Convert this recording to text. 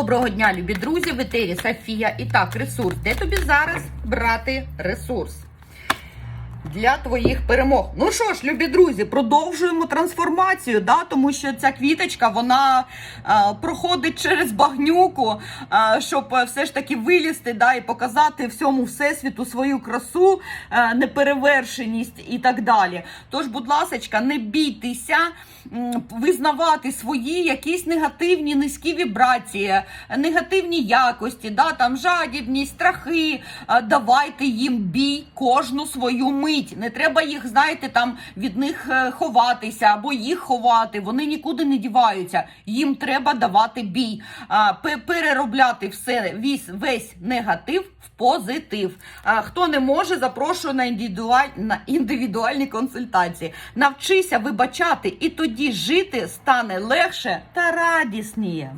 Доброго дня, любі друзі, в етері Софія. І так, ресурс. Де тобі зараз брати ресурс? Для твоїх перемог. Ну що ж, любі друзі, продовжуємо трансформацію, да? тому що ця квіточка вона е, проходить через багнюку, е, щоб е, все ж таки вилізти да, і показати всьому всесвіту свою красу, е, неперевершеність і так далі. Тож, будь ласка, не бійтеся визнавати свої якісь негативні низькі вібрації, негативні якості, да, там жадібність, страхи. Е, Давайте їм бій кожну свою мить. Не треба їх, знаєте, там від них е, ховатися або їх ховати. Вони нікуди не діваються. Їм треба давати бій, переробляти все весь, весь негатив в позитив. Хто не може, запрошую на індивідуаль... на індивідуальні консультації. Навчися вибачати, і тоді жити стане легше та радісніше.